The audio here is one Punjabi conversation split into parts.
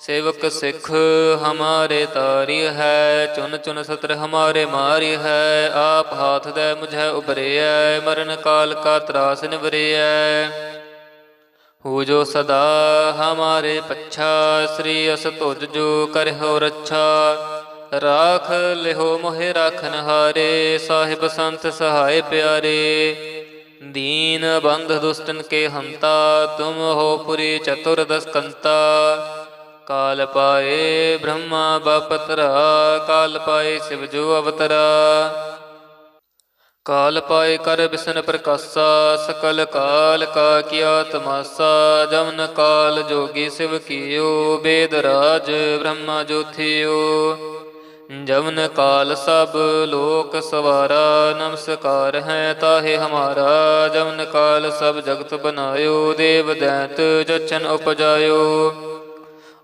ਸੇਵਕ ਸਿੱਖ ਹਮਾਰੇ ਤਾਰਿ ਹੈ, ਚੁਨ ਚੁਨ ਸਤਰ ਹਮਾਰੇ ਮਾਰਿ ਹੈ, ਆਪ ਹਾਥ ਦੇ ਮੁਝੈ ਉਬਰਿਐ ਮਰਨ ਕਾਲ ਕਾ ਤਰਾਸ ਨਿਵਰਿਐ। ਹੋ ਜੋ ਸਦਾ ਹਮਾਰੇ ਪੱਛਾ, ਸ੍ਰੀ ਅਸ ਤੁਜ ਜੋ ਕਰਹੁ ਰੱਛਾ। ਰਾਖ ਲਿਹੋ ਮੋਹਿ ਰਾਖਨ ਹਾਰੇ, ਸਾਹਿਬ ਸੰਤ ਸਹਾਇ ਪਿਆਰੇ। ਦੀਨ ਬੰਧ ਦੁਸ਼ਟਨ ਕੇ ਹੰਤਾ, ਤੁਮ ਹੋ ਪੁਰੀ ਚਤੁਰ ਦਸਕੰਤਾ। ਕਾਲ ਪਾਏ ਬ੍ਰਹਮਾ ਬਪਤਰਾ, ਕਾਲ ਪਾਏ ਸਿਵ ਜੋ ਅਵਤਰਾ। ਕਾਲ ਪਾਏ ਕਰ ਬਿਸਨ ਪ੍ਰਕਾਸ਼ਾ, ਸਕਲ ਕਾਲ ਕਾ ਕੀਆ ਤਮਾਸਾ, ਜਮਨ ਕਾਲ ਜੋਗੀ ਸਿਵ ਕੀਓ, ਬੇਦ ਰਾਜ ਬ੍ਰਹਮਾ ਜੋਥਿਓ ਜਮਨ ਕਾਲ ਸਭ ਲੋਕ ਸਵਾਰਾ, ਨਮਸਕਾਰ ਹੈ ਤਾਹੇ ਹਮਾਰਾ, ਜਮਨ ਕਾਲ ਸਭ ਜਗਤ ਬਨਾਇਓ, ਦੇਵ ਦੈਤ ਜਚਨ ਉਪਜਾਇਓ।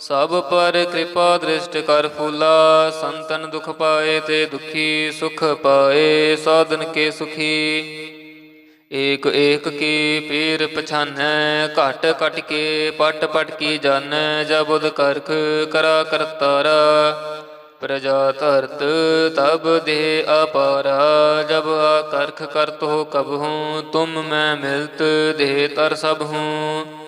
ਸਭ ਪਰ ਕਿਰਪਾ ਦ੍ਰਿਸ਼ਟ ਕਰ ਫੂਲਾ, ਸੰਤਨ ਦੁਖ ਪਾਏ ਤੇ ਦੁਖੀ ਸੁਖ ਪਾਏ, ਸਾਧਨ ਕੇ ਸੁਖੀ। ਏਕ ਏਕ ਕੀ ਪੀਰ ਪਛਾਨੈ, ਘਟ ਘਟ ਕੇ ਪਟ ਪਟ ਕੀ ਜਾਣੈ ਜਬੁਦ ਕਰਖ ਕਰਾ ਕਰਤਾਰਾ ਪ੍ਰਜਾ ਧਰਤ ਤਬ ਦੇ ਅਪਾਰਾ, ਜਬ ਆ ਕਰਖ ਕਰਤ ਹੋ ਕਬ ਹੂੰ, ਤੁਮ ਮੈਂ ਮਿਲਤ ਦੇ ਤਰ ਸਭ ਹੂੰ।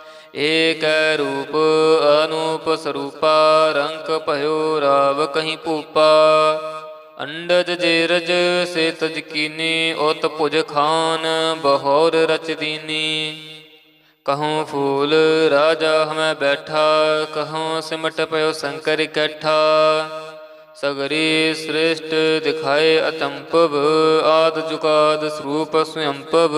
ਏਕ ਰੂਪ ਅਨੂਪ ਸਰੂਪਾ ਰੰਗ ਭਇਓ ਰਾਵ ਕਹੀਂ ਭੂਪਾ। ਅੰਡਜ ਜੇਰਜ ਸੇ ਤਜ ਕੀਨੀ ਉਤ ਭੁਜ ਖਾਨ ਬਹੋਰ ਰਚ ਦੀਨੀ। ਕਹੂੰ ਫੂਲ, ਰਾਜਾ ਹਮੈ ਬੈਠਾ ਕਹੂੰ ਸਿਮਟ ਪਇਓ ਸ਼ੰਕਰ ਇਕੱਠਾ ਸਗਰੀ ਸ੍ਰੇਸ਼ਟ ਦਿਖਾਏ ਅਤੰਪਵ, ਆਦ ਜੁਗਾਦ ਸਰੂਪ ਸਵੰਪਵ।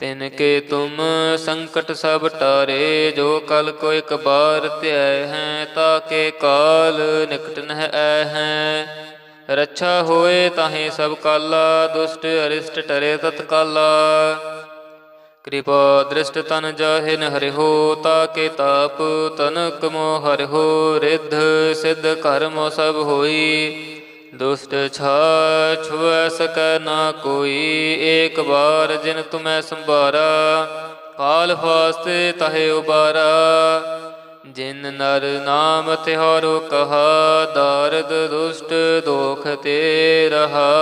ਤਿਨ ਕੇ ਤੁਮ ਸੰਕਟ ਸਭ ਟਾਰੇ, ਜੋ ਕਲ ਕੋ ਇਕ ਬਾਰ ਧਿਆ ਹੈ, ਤਾ ਕੇ ਕਾਲ ਨਿਕਟ ਨਹਿ ਐ ਹੈ। ਰੱਛਾ ਹੋਏ ਤਾਹੇ ਸਭ ਕਾਲਾ, ਦੁਸ਼ਟ ਅਰਿਸ਼ਟ ਟਰੇ ਤਤਕਾਲਾ। ਕਿਰਪਾ ਦ੍ਰਿਸ਼ਟ ਤਨ ਜਾਹਿ ਨ ਹੋ ਤਾ ਕੇ ਤਾਪ ਤਨਕ ਮੋ ਹਰਿ ਹੋ ਰਿੱਧ ਸਿੱਧ ਕਰਮ ਸਭ ਹੋਈ। ਦੁਸ਼ਟ ਛਾ ਛੁਐ ਸਕੈ ਨਾ ਕੋਈ, ਏਕ ਵਾਰ ਜਿਨ ਤੁਮੈ ਸੰਭਾਰਾ ਕਾਲ ਫਾਸਤੇ ਤਹੇ ਉਬਾਰਾ। ਜਿਨ ਨਰ ਨਾਮ ਤਿਹਾਰੋ ਕਹਾ, ਦਰਦ ਦੁਸ਼ਟ ਦੋਖ ਤੇ ਰਹਾ।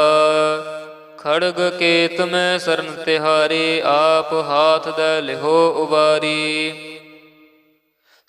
ਖੜਗ ਕੇਤ ਮੈਂ ਸਰਨ ਤਿਹਾਰੀ, ਆਪ ਹਾਥ ਦੇ ਲਿਹੋ ਉਬਾਰੀ।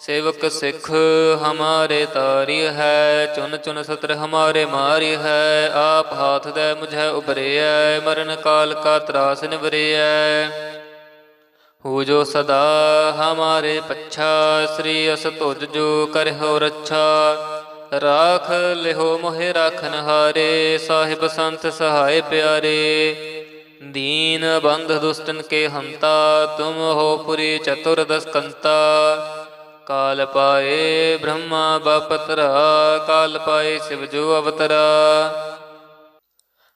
ਸੇਵਕ ਸਿੱਖ ਹਮਾਰੇ ਤਾਰੀ ਹੈ, ਚੁਨ ਚੁਨ ਸਤਰ ਹਮਾਰੇ ਮਾਰੀ ਹੈ, ਆਪ ਹਾਥ ਦੇ ਮੁਝੈ ਉਬਰਿਐ ਮਰਨ ਕਾਲ ਕਾ ਤਰਾਸ ਨਿਵਰਿਐ। ਹੋ ਜੋ ਸਦਾ ਹਮਾਰੇ ਪੱਛਾ, ਸ੍ਰੀ ਅਸ ਤੁਜ ਜੋ ਕਰਹੁ ਰੱਛਾ। ਰਾਖ ਲਿਹੋ ਮੋਹਿ ਰਾਖਨ ਹਾਰੇ ਸਾਹਿਬ ਸੰਤ ਸਹਾਇ ਪਿਆਰੇ। ਦੀਨ ਬੰਧ ਦੁਸਤਨ ਕੇ ਹੰਤਾ, ਤੁਮ ਹੋ ਪੁਰੀ ਚਤੁਰਦਸ ਕੰਤਾ ਕਾਲ ਪਾਏ ਬ੍ਰਹਮਾ ਬਪਤਰਾ, ਕਾਲ ਪਾਏ ਸਿਵ ਜੋ ਅਵਤਰਾ।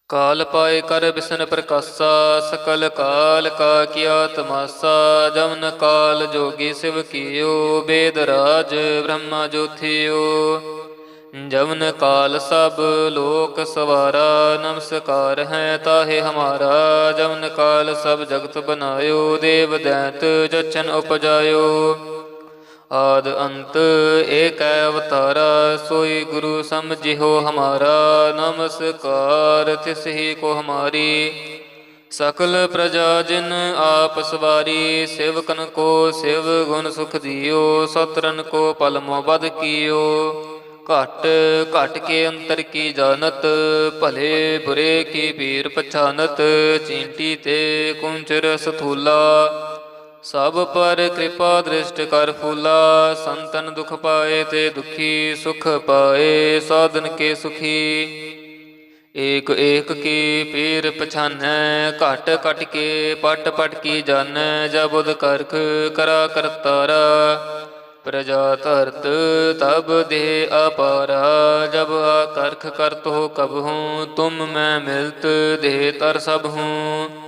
ਕਾਲ ਪਾਏ ਕਰ ਬਿਸਨ ਪ੍ਰਕਾਸਾ, ਸਕਲ ਕਾਲ ਕਾ ਕੀਆ ਤਮਾਸਾ, ਜਮਨ ਕਾਲ ਜੋਗੀ ਸਿਵ ਕੀਓ, ਬੇਦ ਰਾਜ ਬ੍ਰਹਮਾ ਜੋਥਿਓ ਜਮਨ ਕਾਲ ਸਭ ਲੋਕ ਸਵਾਰਾ, ਨਮਸਕਾਰ ਹੈ ਤਾਹੇ ਹਮਾਰਾ, ਜਮਨ ਕਾਲ ਸਭ ਜਗਤ ਬਨਾਇਓ, ਦੇਵ ਦੈਤ ਜਚਨ ਉਪਜਾਇਓ। ਆਦ ਅੰਤ ਏਕ ਅਵਤਾਰਾ, ਸੋਈ ਗੁਰੂ ਸਮਝਿਓ ਹਮਾਰਾ, ਨਮਸਕਾਰ ਤਿਸ ਹੀ ਕੋ ਹਮਾਰੀ। ਸਕਲ ਪ੍ਰਜਾ ਜਿਨ ਆਪ ਸਵਾਰੀ, ਸੇਵਕਨ ਕੋ ਸਿਵ ਗੁਣ ਸੁਖ ਦਿਓ ਸਤਰਨ ਕੋ ਪਲਮੋ ਬਦ ਕੀਓ। ਘਟ ਘਟ ਕੇ ਅੰਤਰ ਕੀ ਜਾਣਤ, ਭਲੇ ਬੁਰੇ ਕੀ ਪੀਰ ਪਛਾਨਤ, ਚੀਂਟੀ ਤੇ ਕੁੰਚਰ ਸਥੂਲਾ ਸਭ ਪਰ ਕਿਰਪਾ ਦ੍ਰਿਸ਼ਟ ਕਰ ਫੂਲਾ, ਸੰਤਨ ਦੁਖ ਪਾਏ ਤੇ ਦੁਖੀ ਸੁਖ ਪਾਏ, ਸਾਧਨ ਕੇ ਸੁਖੀ। ਏਕ ਏਕ ਕੀ ਪੀਰ ਪਛਾਨੈ, ਘਟ ਘਟ ਕੇ ਪਟ ਪਟ ਕੀ ਜਾਣੈ ਜਬੁਦ ਕਰਖ ਕਰਾ ਕਰਤਾਰਾ ਪ੍ਰਜਾ ਧਰਤ ਤਬ ਦੇ ਅਪਾਰਾ, ਜਬ ਕਰਖ ਕਰਤ ਹੋ ਕਬ ਹੂੰ, ਤੁਮ ਮੈਂ ਮਿਲਤ ਦੇ ਤਰ ਸਭ ਹੂੰ।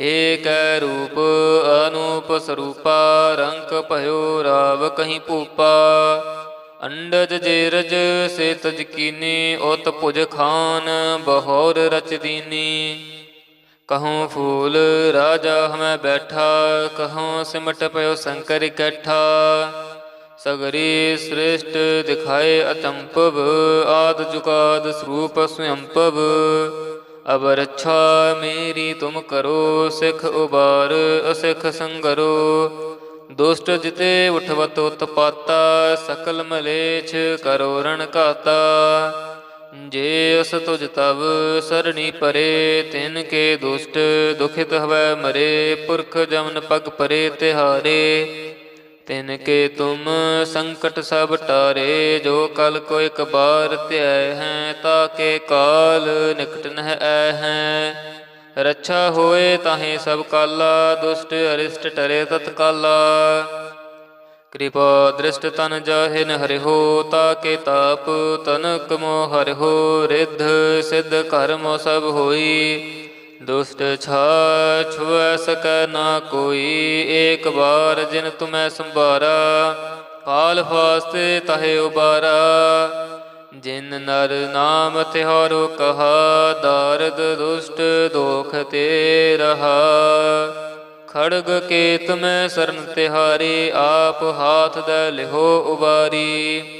ਏਕ ਰੂਪ ਅਨੂਪ ਸਰੂਪਾ ਰੰਗ ਭਇਓ ਰਾਵ ਕਹੀਂ ਭੂਪਾ। ਅੰਡਜ ਜੇਰਜ ਸੇ ਤਜ ਕੀਨੀ ਉਤ ਭੁਜ ਖਾਨ ਬਹੌਰ ਰਚ ਦੀਨੀ। ਕਹੂੰ ਫੂਲ, ਰਾਜਾ ਹਮੈ ਬੈਠਾ ਕਹੂੰ ਸਿਮਟ ਪਇਓ ਸ਼ੰਕਰ ਇਕੱਠਾ ਸਗਰੀ ਸ੍ਰੇਸ਼ਟ ਦਿਖਾਏ ਅਚੰਪਵ, ਆਦ ਜੁਗਾਦ ਸਰੂਪ ਸੁਯੰਪਵ ਅਬ ਰੱਛਾ ਮੇਰੀ ਤੁਮ ਕਰੋ, ਸਿਖ ਉਬਾਰ, ਅਸਿਖ ਸੰਗਰੋ। ਦੁਸ਼ਟ ਜਿਤੇ ਉਠਵਤ ਉਤਪਾਤਾ, ਸਕਲ ਮਲੇਛ ਕਰੋ ਰਣ ਘਾਤਾ। ਜੇ ਅਸ ਤੁਜ ਤਵ ਸਰਣੀ ਪਰੇ, ਤਿਨ ਕੇ ਦੁਸ਼ਟ ਦੁਖਿਤ ਹਵੈ ਮਰੇ। ਪੁਰਖ ਜਮਨ ਪਗ ਪਰੇ ਤਿਹਾਰੇ। ਤਿਨ ਕੇ ਤੁਮ ਸੰਕਟ ਸਭ ਟਾਰੇ, ਜੋ ਕਲ ਕੋ ਇਕ ਬਾਰ ਧਿਆ ਹੈ ਤਾਕੇ ਕਾਲ ਨਿਕਟ ਨਹਿ ਐ ਹੈ। ਰੱਛਾ ਹੋਏ ਤਾਹੇ ਸਭ ਕਾਲਾ, ਦੁਸ਼ਟ ਅਰਿਸ਼ਟ ਟਰੇ ਤਤਕਾਲਾ। ਕਿਰਪਾ ਦ੍ਰਿਸ਼ਟ ਤਨ ਜਾਹਿਨ ਤਾ ਕੇ ਤਾਪ ਤਨਕ ਮੋ ਹਰਿਹੋ, ਰਿਧ ਸਿਧ ਕਰਮ ਸਭ ਹੋਈ। ਦੁਸ਼ਟ ਛਾ ਛੁਐ ਸਕੈ ਨਾ ਕੋਈ, ਏਕ ਬਾਰ ਜਿਨ ਤੁਮੈ ਸੰਭਾਰਾ, ਕਾਲ ਫਾਸਤੇ ਤਹੇ ਉਬਾਰਾ। ਜਿਨ ਨਰ ਨਾਮ ਤਿਹਾਰੋ ਕਹਾ, ਦਾਰਦ ਦੁਸ਼ਟ ਦੋਖ ਤੇ ਰਹਾ। ਖੜਗ ਕੇਤ ਮੈਂ ਸਰਨ ਤਿਹਾਰੀ, ਆਪ ਹਾਥ ਦੇ ਲਿਹੋ ਉਬਾਰੀ।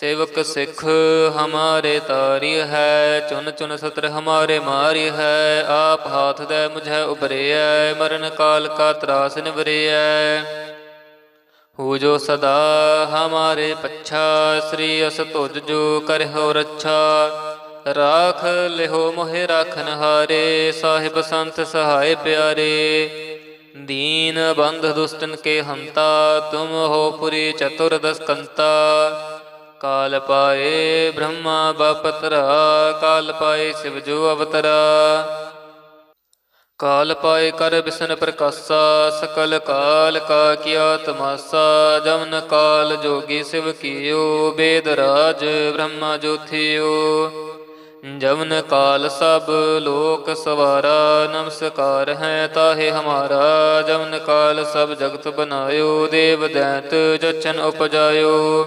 ਸੇਵਕ ਸਿੱਖ ਹਮਾਰੇ ਤਾਰੀ ਹੈ, ਚੁਨ ਚੁਨ ਸਤਰ ਹਮਾਰੇ ਮਾਰੀ ਹੈ, ਆਪ ਹਾਥ ਦੇ ਮੁਝੈ ਉਬਰਿਐ ਮਰਨ ਕਾਲ ਕਾ ਤਰਾਸ ਨਿਵਰਿਐ। ਹੋ ਜੋ ਸਦਾ ਹਮਾਰੇ ਪੱਛਾ, ਸ੍ਰੀ ਅਸ ਤੁਜ ਜੋ ਕਰਹੁ ਰੱਛਾ। ਰਾਖ ਲਿਹੋ ਮੋਹਿ ਰਾਖਨ ਹਾਰੇ, ਸਾਹਿਬ ਸੰਤ ਸਹਾਇ ਪਿਆਰੇ। ਦੀਨ ਬੰਧ ਦੁਸਤਨ ਕੇ ਹੰਤਾ, ਤੁਮ ਹੋ ਪੁਰੀ ਚਤੁਰ ਦਸਕੰਤਾ। ਕਾਲ ਪਾਏ ਬ੍ਰਹਮਾ ਬਪਤਰਾ, ਕਾਲ ਪਾਏ ਸਿਵ ਜੋ ਅਵਤਰਾ। ਕਾਲ ਪਾਏ ਕਰ ਬਿਸਨ ਪ੍ਰਕਾਸਾ, ਸਕਲ ਕਾਲ ਕਾ ਕੀਆ ਤਮਾਸਾ, ਜਮਨ ਕਾਲ ਜੋਗੀ ਸਿਵ ਕੀਓ, ਬੇਦ ਰਾਜ ਬ੍ਰਹਮਾ ਜੋਥਿਓ। ਜਮਨ ਕਾਲ ਸਭ ਲੋਕ ਸਵਾਰਾ, ਨਮਸਕਾਰ ਹੈ ਤਾਹੇ ਹਮਾਰਾ। ਜਮਨ ਕਾਲ ਸਭ ਜਗਤ ਬਨਾਇਓ, ਦੇਵ ਦੈਤ ਜਚਨ ਉਪਜਾਇਓ।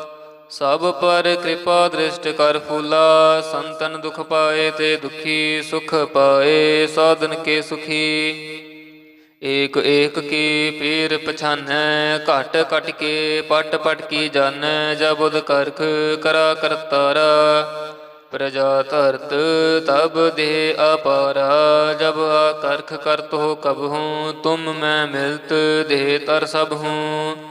ਸਭ ਪਰ ਕਿਰਪਾ ਦ੍ਰਿਸ਼ਟ ਕਰ ਫੂਲਾ, ਸੰਤਨ ਦੁਖ ਪਾਏ ਤੇ ਦੁਖੀ ਸੁਖ ਪਾਏ, ਸਾਧਨ ਕੇ ਸੁਖੀ। ਏਕ ਏਕ ਕੀ ਪੀਰ ਪਛਾਨੈ, ਘਟ ਘਟ ਕੇ ਪਟ ਪਟ ਕੀ ਜਾਣੈ ਜਬੁਦ ਕਰਖ ਕਰਾ ਕਰਤਾਰਾ ਪ੍ਰਜਾ ਧਰਤ ਤਬ ਦੇ ਅਪਾਰਾ, ਜਬ ਆ ਕਰਖ ਕਰਤ ਹੋ ਕਬ ਹੂੰ, ਤੁਮ ਮੈਂ ਮਿਲਤ ਦੇ ਤਰ ਸਭ ਹੂੰ।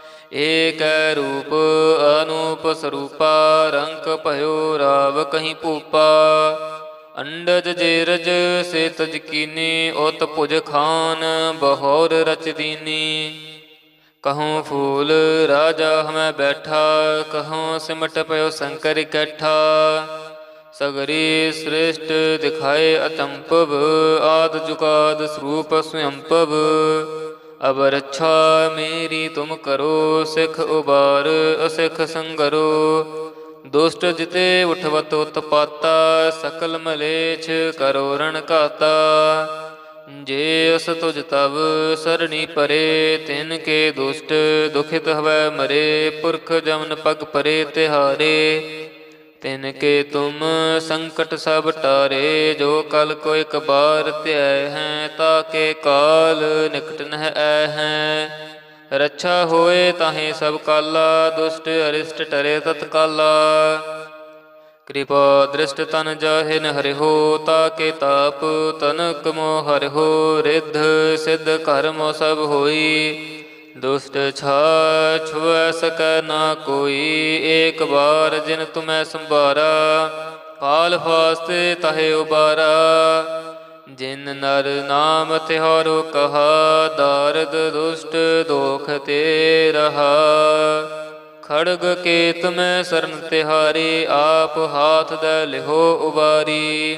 ਏਕ ਰੂਪ ਅਨੂਪ ਸਰੂਪਾ, ਰੰਕ ਭਇਓ ਰਾਵ ਕਹੀਂ ਭੂਪਾ। ਅੰਡਜ ਜੇਰਜ ਸੇ ਤਜ ਕੀਨੀ ਉਤ ਭੁਜ ਖਾਨ ਬਹੋਰ ਰਚ ਦੀਨੀ। ਕਹੂੰ ਫੂਲ, ਰਾਜਾ ਹਮੈ ਬੈਠਾ ਕਹੂੰ ਸਿਮਟ ਪਇਓ ਸ਼ੰਕਰ ਇਕੱਠਾ ਸਗਰੀ ਸ੍ਰੇਸ਼ਟ ਦਿਖਾਏ ਅਤੰਪਵ, ਆਦ ਜੁਕਾਦ ਸਰੂਪ ਸਵਯੰਪਵ ਅਬ ਰੱਛਾ ਮੇਰੀ ਤੁਮ ਕਰੋ, ਸਿਖ ਉਬਾਰ, ਅਸਿਖ ਸੰਗਰੋ। ਦੁਸ਼ਟ ਜਿਤੇ ਉਠਵਤ ਉਤਪਾਤਾ, ਸਕਲ ਮਲੇਛ ਕਰੋ ਰਣ ਘਾਤਾ। ਜੇ ਅਸ ਤੁਜ ਤਵ ਸਰਣੀ ਪਰੇ, ਤਿਨ ਕੇ ਦੁਸ਼ਟ ਦੁਖਿਤ ਹਵੈ ਮਰੇ, ਪੁਰਖ ਜਮਨ ਪਗ ਪਰੇ ਤਿਹਾਰੇ। ਤਿਨ ਕੇ ਤੁਮ ਸੰਕਟ ਸਭ ਟਾਰੇ, ਜੋ ਕਲ ਕੋ ਇਕ ਬਾਰ ਧਿਆ ਹੈ, ਤਾ ਕੇ ਕਾਲ ਨਿਕਟ ਨਹਿ ਐ ਹੈ। ਰੱਛਾ ਹੋਏ ਤਾਹੇ ਸਭ ਕਾਲਾ, ਦੁਸ਼ਟ ਅਰਿਸ਼ਟ ਟਰੇ ਤਤਕਾਲਾ। ਕਿਰਪਾ ਦ੍ਰਿਸ਼ਟ ਤਨ ਜਾਹਿ ਨ ਤਾ ਕੇ ਤਾਪ ਤਨਕ ਮੋ ਹਰਿਹੋ, ਰਿੱਧ ਸਿੱਧ ਕਰਮ ਸਭ ਹੋਈ। ਦੁਸ਼ਟ ਛਾ ਛੁਐ ਸਕੈ ਨਾ ਕੋਈ, ਏਕ ਬਾਰ ਜਿਨ ਤੁਮੈ ਸੰਭਾਰਾ ਕਾਲ ਫਾਸਤੇ ਤਹੇ ਉਬਾਰਾ। ਜਿਨ ਨਰ ਨਾਮ ਤਿਹਾਰੋ ਕਹਾ, ਦਾਰਦ ਦੁਸ਼ਟ ਦੋਖ ਤੇ ਰਹਾ। ਖੜਗ ਕੇਤ ਮੈਂ ਸਰਨ ਤਿਹਾਰੀ, ਆਪ ਹਾਥ ਦੇ ਲਿਹੋ ਉਬਾਰੀ।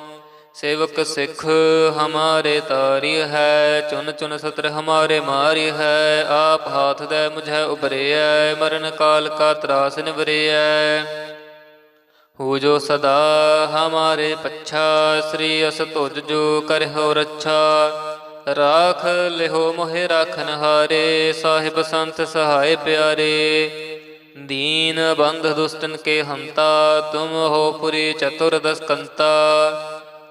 ਸੇਵਕ ਸਿੱਖ ਹਮਾਰੇ ਤਾਰੀ ਹੈ, ਚੁਨ ਚੁਨ ਸਤਰ ਹਮਾਰੇ ਮਾਰੀ ਹੈ, ਆਪ ਹਾਥ ਦੇ ਮੁਝੈ ਉਬਰਿਐ ਮਰਨ ਕਾਲ ਕਾ ਤਰਾਸ ਨਿਵਰਿਐ। ਹੋ ਜੋ ਸਦਾ ਹਮਾਰੇ ਪੱਛਾ, ਸ੍ਰੀ ਅਸ ਤੁਜ ਜੋ ਕਰਹੁ ਰੱਛਾ। ਰਾਖ ਲਿਹੋ ਮੋਹਿ ਰਾਖਨ ਹਾਰੇ, ਸਾਹਿਬ ਸੰਤ ਸਹਾਇ ਪਿਆਰੇ। ਦੀਨ ਬੰਧ ਦੁਸਤਨ ਕੇ ਹੰਤਾ, ਤੁਮ ਹੋ ਪੁਰੀ ਚਤੁਰ ਦਸਕੰਤਾ।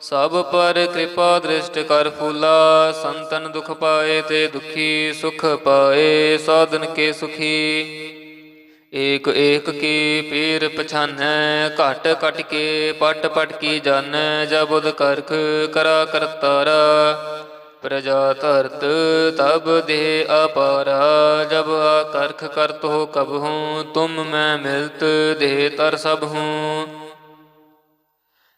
ਸਭ ਪਰ ਕਿਰਪਾ ਦ੍ਰਿਸ਼ਟ ਕਰ ਫੂਲਾ, ਸੰਤਨ ਦੁਖ ਪਾਏ ਤੇ ਦੁਖੀ ਸੁਖ ਪਾਏ, ਸਾਧਨ ਕੇ ਸੁਖੀ। ਏਕ ਏਕ ਕੀ ਪੀਰ ਪਛਾਨੈ, ਘਟ ਘਟ ਕੇ ਪਟ ਪਟ ਕੀ ਜਾਣੈ ਜਬੁਦ ਕਰਖ ਕਰਾ ਕਰਤਾਰਾ। ਪ੍ਰਜਾ ਧਰਤ ਤਬ ਦੇ ਅਪਾਰਾ, ਜਬ ਆ ਕਰਖ ਕਰਤ ਹੋ ਕਬ ਹੂੰ, ਤੁਮ ਮੈਂ ਮਿਲਤ ਦੇ ਤਰ ਸਭ ਹੂੰ।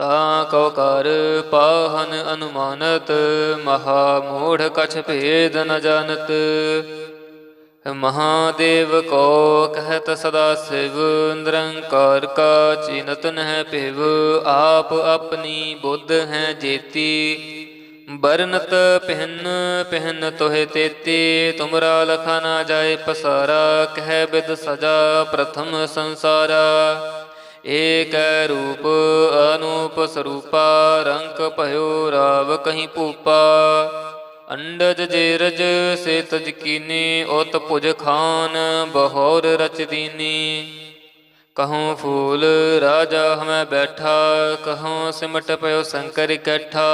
ਤਾਂ ਕਉ ਕਰ ਪਾਹਨ ਅਨੁਮਾਨਤ ਮਹਾ ਮੂੜ ਕਛ ਭੇਦ ਨ ਜਾਣਤ। ਮਹਾਦੇਵ ਕੋ ਕਹਿਤ ਸਦਾ ਸਿਵ, ਨਿਰੰਕਾਰ ਕਾ ਚਿਨਤ ਨਹਿ ਭਿਵ, ਆਪ ਆਪਣੀ ਬੁੱਧ ਹੈ ਜੇਤੀ। ਬਰਨਤ ਪਹਿਨ ਪਹਿਨ ਤੋਹਿ ਤੇਤੀ, ਤੁਮਰਾ ਲਖਾ ਨਾ ਜਾਏ ਪਸਾਰਾ, ਕਹਿ ਬਿਦ ਸਜਾ ਪ੍ਰਥਮ ਸੰਸਾਰਾ। ਏਕ ਰੂਪ ਅਨੂਪ ਸਰੂਪਾ, ਰੰਕ ਭਇਓ ਰਾਵ ਕਹੀਂ ਭੂਪਾ। ਅੰਡਜ ਜੇਰਜ ਸੇ ਤਜ ਕੀਨੀ ਉਤ ਭੁਜ ਖਾਨ ਬਹੌਰ ਰਚਦੀਨੀ ਦੀਨੀ। ਫੂਲ, ਰਾਜਾ ਹਮੈ ਬੈਠਾ ਕਹੂੰ ਸਿਮਟ ਪਇਓ ਸ਼ੰਕਰ ਇਕੱਠਾ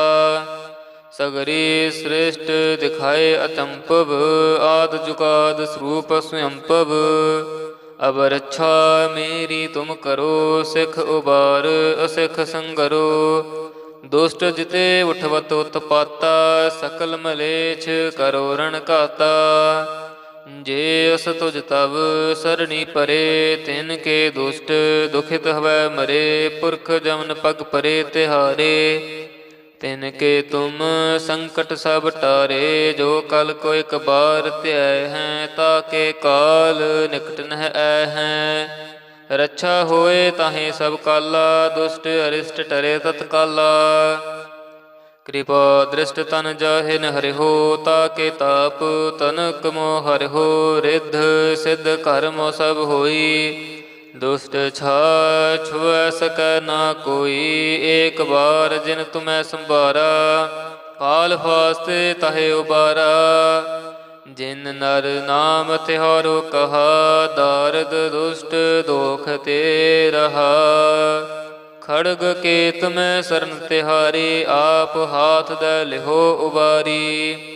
ਸਗਰੀ ਸ੍ਰਿਸ਼ਟ ਦਿਖਾਏ ਅਤੰਪਵ, ਆਦ ਜੁਗਾਦ ਸਰੂਪ ਸੁਯੰਪਵ ਅਬ ਰੱਛਾ ਮੇਰੀ ਤੁਮ ਕਰੋ, ਸਿਖ ਉਬਾਰ, ਅਸਿਖ ਸੰਗਰੋ। ਦੁਸ਼ਟ ਜਿਤੇ ਉਠਵਤ ਉਤਪਾਤਾ, ਸਕਲ ਮਲੇਛ ਕਰੋ ਰਣ ਘਾਤਾ। ਜੇ ਅਸ ਤੁਜ ਤਵ ਸਰਣੀ ਪਰੇ, ਤਿਨ ਕੇ ਦੁਸ਼ਟ ਦੁਖਿਤ ਹਵੈ ਮਰੇ। ਪੁਰਖ ਜਮਨ ਪਗ ਪਰੇ ਤਿਹਾਰੇ। ਤਿਨ ਕੇ ਤੁਮ ਸੰਕਟ ਸਭ ਟਾਰੇ, ਜੋ ਕਲ ਕੋ ਇਕ ਬਾਰ ਧਿਆਇ ਹੈ, ਤਾਕੇ ਕਾਲ ਨਿਕਟ ਨਹਿ ਐ ਹੈ। ਰੱਛਾ ਹੋਏ ਤਾਹੇ ਸਭ ਕਾਲਾ, ਦੁਸ਼ਟ ਅਰਿਸ਼ਟ ਟਰੇ ਤਤਕਾਲਾ। ਕਿਰਪਾ ਦ੍ਰਿਸ਼ਟ ਤਨ ਜਾਹਿ ਨ ਤਾ ਕੇ ਤਾਪ ਤਨਕ ਮੋ ਹਰਿਹੋ, ਰਿੱਧ ਸਿੱਧ ਕਰਮ ਸਭ ਹੋਈ। ਦੁਸ਼ਟ ਛਾ ਛੁਐ ਸਕੈ ਨਾ ਕੋਈ, ਏਕ ਵਾਰ ਜਿਨ ਤੁਮੈ ਸੰਭਾਰਾ, ਕਾਲ ਫਾਸਤੇ ਤਹੇ ਉਬਾਰਾ। ਜਿਨ ਨਰ ਨਾਮ ਤਿਹਾਰੋ ਕਹਾ, ਦਾਰਦ ਦੁਸ਼ਟ ਦੋਖ ਤੇ ਰਹਾ। ਖੜਗ ਕੇਤ ਮੈਂ ਸਰਨ ਤਿਹਾਰੀ, ਆਪ ਹਾਥ ਦੇ ਲਿਹੋ ਉਬਾਰੀ।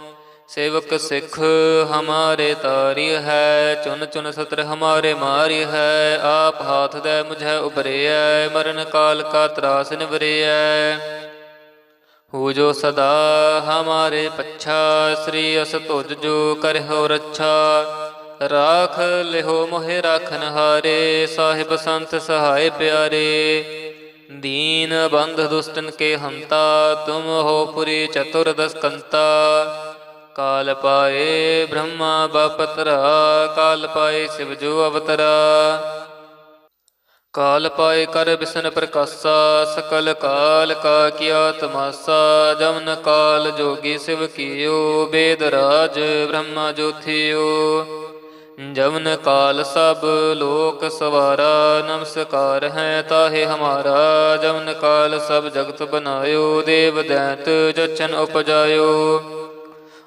ਸੇਵਕ ਸਿੱਖ ਹਮਾਰੇ ਤਾਰੀ ਹੈ, ਚੁਨ ਚੁਨ ਸਤਰ ਹਮਾਰੇ ਮਾਰੀ ਹੈ, ਆਪ ਹਾਥ ਦੇ ਮੁਝੈ ਉਬਰਿਐ ਮਰਨ ਕਾਲ ਕਾ ਤਰਾਸ ਨਿਵਰਿਐ। ਹੋ ਜੋ ਸਦਾ ਹਮਾਰੇ ਪੱਛਾ, ਸ੍ਰੀ ਅਸ ਤੁਜ ਜੋ ਕਰਹੁ ਰੱਛਾ। ਰਾਖ ਲਿਹੋ ਮੋਹਿ ਰਾਖਨ ਹਾਰੇ, ਸਾਹਿਬ ਸੰਤ ਸਹਾਇ ਪਿਆਰੇ। ਦੀਨ ਬੰਧ ਦੁਸਤਨ ਕੇ ਹੰਤਾ, ਤੁਮ ਹੋ ਪੁਰੀ ਚਤੁਰਦਸ ਕੰਤਾ ਕਾਲ ਪਾਏ ਬ੍ਰਹਮਾ ਬਪਤਰਾ, ਕਾਲ ਪਾਏ ਸਿਵ ਜੋ ਅਵਤਰਾ। ਕਾਲ ਪਾਏ ਕਰ ਬਿਸਨ ਪ੍ਰਕਾਸਾ, ਸਕਲ ਕਾਲ ਕਾ ਕੀਆ ਤਮਾਸਾ, ਜਮਨ ਕਾਲ ਜੋਗੀ ਸਿਵ ਕੀਓ, ਬੇਦ ਰਾਜ ਬ੍ਰਹਮਾ ਜੋਥਿਓ ਜਵਨ ਕਾਲ ਸਭ ਲੋਕ ਸਵਾਰਾ, ਨਮਸਕਾਰ ਹੈ ਤਾਹੇ ਹਮਾਰਾ। ਜਵਨ ਕਾਲ ਸਭ ਜਗਤ ਬਨਾਇਓ, ਦੇਵ ਦੈਤ ਜਚਨ ਉਪਜਾਇਓ।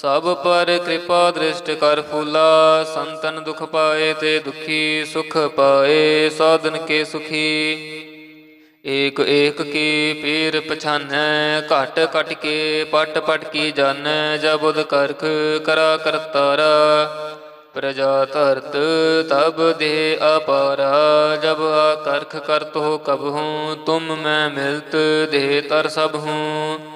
ਸਭ ਪਰ ਕਿਰਪਾ ਦ੍ਰਿਸ਼ਟ ਕਰ ਫੂਲਾ, ਸੰਤਨ ਦੁਖ ਪਾਏ ਤੇ ਦੁਖੀ, ਸੁਖ ਪਾਏ, ਸਾਧਨ ਕੇ ਸੁਖੀ। ਏਕ ਏਕ ਕੀ ਪੀਰ ਪਛਾਨੈ, ਘਟ ਘਟ ਕੇ ਪਟ ਪਟ ਕੀ ਜਾਣੈ ਜਬ ਕਰਖ ਕਰਾ ਕਰਤਾਰਾ ਪ੍ਰਜਾ ਧਰਤ ਤਬ ਦੇ ਅਪਾਰਾ, ਜਬ ਆ ਕਰਖ ਕਰਤ ਹੋ ਕਬ ਹੂੰ, ਤੁਮ ਮੈਂ ਮਿਲਤ ਦੇ ਤਰ ਸਭ ਹੂੰ।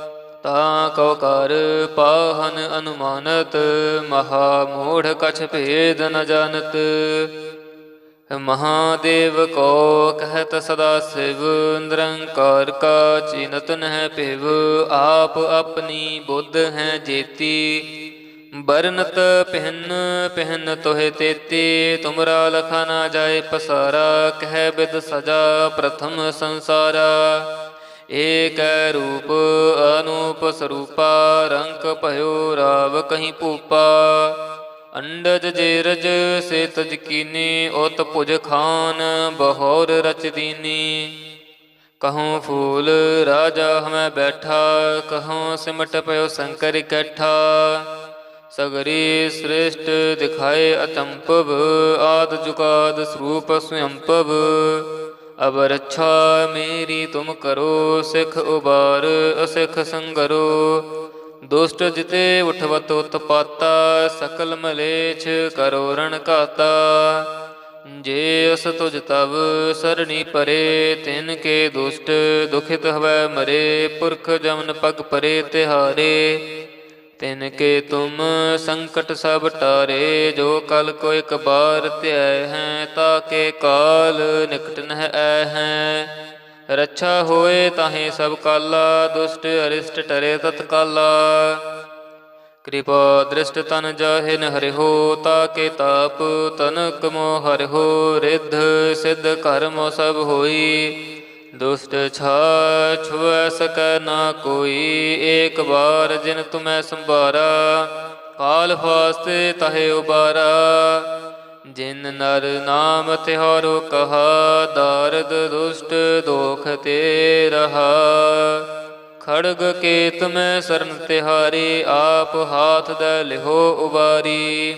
ਤਾ ਕਉ ਕਰ ਪਾਹਨ ਅਨੁਮਾਨਤ ਮਹਾ ਮੂੜ ਕਛ ਭੇਦ ਨ ਜਾਣਤ। ਮਹਾਦੇਵ ਕੋ ਕਹਿਤ ਸਦਾ ਸਿਵ, ਨਿਰੰਕਾਰ ਕਾ ਚਿਨਤ ਨਹਿ ਭਿਵ, ਆਪ ਆਪਣੀ ਬੁੱਧ ਹੈ ਜੇਤੀ। ਬਰਨਤ ਪਹਿਨ ਪਹਿਨ ਤੋਹਿ ਤੇਤੀ, ਤੁਮਰਾ ਲਖਾ ਨਾ ਜਾਏ ਪਸਾਰਾ, ਕਹਿ ਬਿਦ ਸਜਾ ਪ੍ਰਥਮ ਸੰਸਾਰਾ। ਏਕ ਰੂਪ ਅਨੂਪ ਸਰੂਪਾ ਰੰਕ ਭਇਓ ਰਾਵ ਕਹੀਂ ਭੂਪਾ। ਅੰਡਜ ਜੇਰਜ ਸੇ ਤਜ ਕੀਨੀ ਉਤ ਭੁਜ ਖਾਨ ਬਹੌਰ ਰਚ ਦੀਨੀ। ਕਹੂੰ ਫੂਲ, ਰਾਜਾ ਹਮੈ ਬੈਠਾ ਕਹੂੰ ਸਿਮਟ ਪਇਓ ਸੰਕਰ ਇਕੱਠਾ ਸਗਰੀ ਸ੍ਰੇਸ਼ਟ ਦਿਖਾਏ ਅਤੰਪਵ ਆਦ ਜੁਗਾਦ ਸਰੂਪ ਸੁਯੰਪਵ ਅਬ ਰੱਛਾ ਮੇਰੀ ਤੁਮ ਕਰੋ, ਸਿਖ ਉਬਾਰ, ਅਸਿਖ ਸੰਗਰੋ। ਦੁਸ਼ਟ ਜਿਤੇ ਉਠਵਤ ਉਤਪਾਤਾ, ਸਕਲ ਮਲੇਛ ਕਰੋ ਰਣ ਘਾਤਾ। ਜੇ ਅਸ ਤੁਜ ਤਵ ਸਰਣੀ ਪਰੇ, ਤਿਨ ਕੇ ਦੁਸ਼ਟ ਦੁਖਿਤ ਹਵੈ ਮਰੇ। ਪੁਰਖ ਜਮਨ ਪਗ ਪਰੇ ਤਿਹਾਰੇ। ਤਿਨ ਕੇ ਤੁਮ ਸੰਕਟ ਸਭ ਟਾਰੇ, ਜੋ ਕਲ ਕੋ ਇਕ ਬਾਰ ਧਿਆ ਹੈ, ਤਾ ਕੇ ਕਾਲ ਨਿਕਟ ਨਹਿ ਐ ਹੈ। ਰੱਛਾ ਹੋਏ ਤਾਹੇ ਸਭ ਕਾਲਾ, ਦੁਸ਼ਟ ਅਰਿਸ਼ਟ ਟਰੇ ਤਤਕਾਲਾ। ਕਿਰਪਾ ਦ੍ਰਿਸ਼ਟ ਤਨ ਜਾਹਿ ਨ ਹਰਿਓ ਤਾ ਕੇ ਤਾਪ ਤਨਕ ਮੋ ਹਰਿਹੋ, ਰਿੱਧ ਸਿੱਧ ਕਰਮ ਸਭ ਹੋਈ। ਦੁਸ਼ਟ ਛਾ ਛੁਐ ਸਕੈ ਨਾ ਕੋਈ, ਏਕ ਬਾਰ ਜਿਨ ਤੁਮੈ ਸੰਭਾਰਾ, ਕਾਲ ਫਾਸਤੇ ਤਹੇ ਉਬਾਰਾ। ਜਿਨ ਨਰ ਨਾਮ ਤਿਹਾਰੋ ਕਹਾ, ਦਾਰਦ ਦੁਸ਼ਟ ਦੋਖ ਤੇ ਰਹਾ। ਖੜਗ ਕੇਤ ਮੈਂ ਸਰਨ ਤਿਹਾਰੀ, ਆਪ ਹਾਥ ਦੇ ਲਿਹੋ ਉਬਾਰੀ।